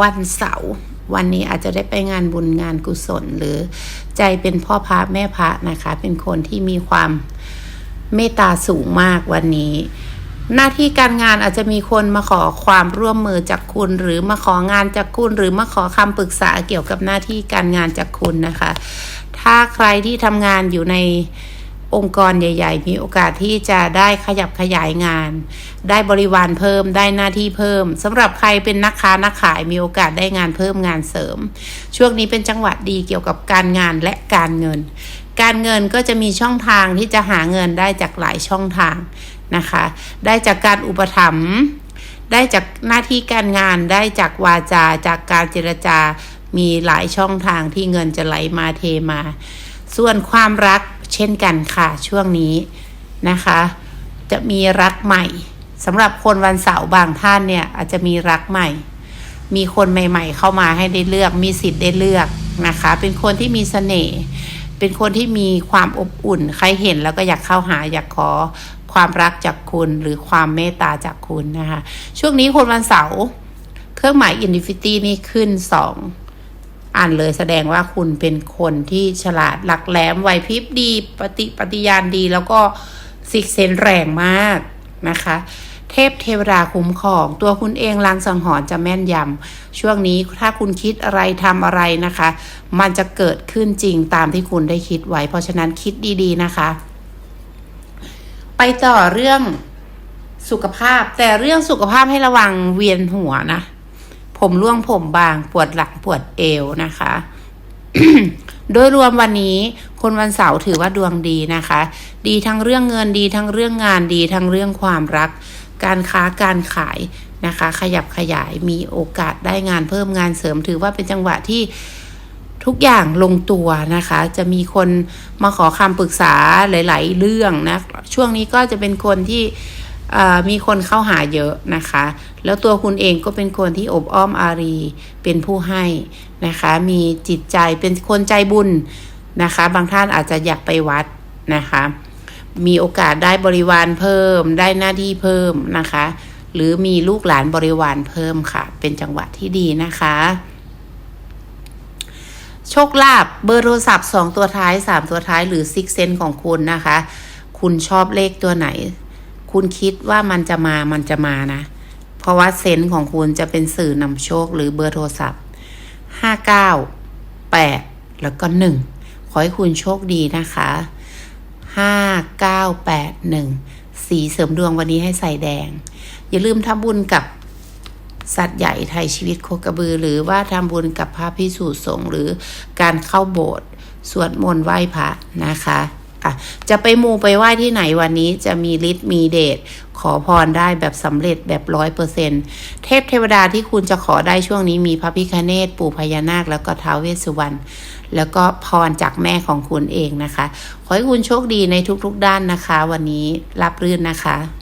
วันเสาร์วันนี้อาจจะได้ไปงานบุญงานกุศล หรือใจเป็นพ่อพระแม่พระนะคะ เป็นคนที่มีความเมตตาสูงมากวันนี้ หน้าที่การงานอาจจะมีคนมาขอความร่วมมือจากคุณ หรือมาของานจากคุณ หรือมาขอคำปรึกษาเกี่ยวกับหน้าที่การงานจากคุณนะคะ ถ้าใครที่ทำงานอยู่ใน องค์กรใหญ่ ๆ มีโอกาสที่จะได้ขยับขยายงาน ได้บริวารเพิ่มได้หน้าที่เพิ่มสำหรับใครเป็นนักค้านักขายมีโอกาสได้งานเพิ่มงานเสริม ช่วงนี้เป็นจังหวะดีเกี่ยวกับการงานและการเงิน การเงินก็จะมีช่องทางที่จะหาเงินได้จากหลายช่องทางนะคะ ได้จากการอุปถัมภ์ได้จากหน้าที่การงานได้จากวาจาจากการเจรจามีหลายช่องทางที่เงินจะไหลมาเทมา ส่วนความรัก เช่นกันค่ะช่วงนี้นะคะ จะมีรักใหม่สำหรับคนวันเสาร์บางท่านเนี่ยอาจจะมีรักใหม่ มีคนใหม่ ๆ เข้ามาให้ได้เลือก มีสิทธิ์ได้เลือกนะคะ เป็นคนที่มีเสน่ห์เป็นคนที่มีความอบอุ่น ใครเห็นแล้วก็อยากเข้าหาอยากขอความรักจากคุณหรือความเมตตาจากคุณนะคะ ช่วงนี้คนวันเสาร์เครื่องหมาย Infinity นี่ขึ้นสอง อ่านเลยแสดงว่าคุณเป็นคนที่ฉลาดหลักแหลมไหวพริบดีปฏิปฏิญาณดี แล้วก็สิกเซนแรงมากนะคะ เทพเทวดาคุ้มครอง ตัวคุณเองลางสังหรณ์จะแม่นยำช่วงนี้ถ้าคุณคิดอะไรทำอะไรนะคะ มันจะเกิดขึ้นจริงตามที่คุณได้คิดไว้ เพราะฉะนั้นคิดดีๆนะคะ ไปต่อเรื่องสุขภาพแต่เรื่องสุขภาพให้ระวังเวียนหัวนะ ผมร่วงผมบาง ปวดหลังปวดเอวนะคะ โดยรวมวันนี้คนวันเสาร์ถือว่าดวงดีนะคะ ดีทั้งเรื่องเงินดีทั้งเรื่องงานดีทั้งเรื่องความรัก การค้าการขายนะคะ ขยับขยายมีโอกาสได้งานเพิ่มงานเสริม ถือว่าเป็นจังหวะที่ทุกอย่างลงตัวนะคะ จะมีคนมาขอคำปรึกษาหลาย ๆ เรื่องนะ ช่วงนี้ก็จะเป็นคนที่ มีคนเข้าหาเยอะนะคะ แล้วตัวคุณเองก็เป็นคนที่อบอ้อมอารี เป็นผู้ให้นะคะ มีจิตใจเป็นคนใจบุญนะคะ บางท่านอาจจะอยากไปวัดนะคะ มีโอกาสได้บริวารเพิ่ม ได้หน้าที่เพิ่มนะคะ หรือมีลูกหลานบริวารเพิ่มค่ะ เป็นจังหวะที่ดีนะคะ โชคลาภเบอร์โทรศัพท์ 2 ตัวท้าย 3 ตัวท้ายหรือซิกเซนของคุณนะคะ คุณชอบเลขตัวไหน คุณคิดว่ามันจะมามันจะมานะ เพราะว่าเซนส์ของคุณจะเป็นสื่อนำโชคหรือเบอร์โทรศัพท์ห้าเก้าแปดแล้วก็หนึ่งขอให้คุณโชคดีนะคะห้าเก้าแปดหนึ่งสีเสริมดวงวันนี้ให้ใส่แดง อย่าลืมทำบุญกับสัตว์ใหญ่ไทยชีวิตโคกระบือ หรือว่าทำบุญกับพระพิสูจน์สงฆ์หรือการเข้าโบสถ์สวดมนต์ไหว้พระนะคะ อะจะไปมูไปไหว้ที่ไหนวันนี้จะมีฤทธิ์มีเดชขอพรได้แบบสำเร็จแบบร้อยเปอร์เซ็นเทพเทวดาที่คุณจะขอได้ช่วงนี้มีพระพิคเนตปู่พญานาค แล้วก็ท้าวเวสสุวรรณแล้วก็พรจากแม่ของคุณเองนะคะ ขอให้คุณโชคดีในทุกๆด้านนะคะ วันนี้รับรื่นนะคะ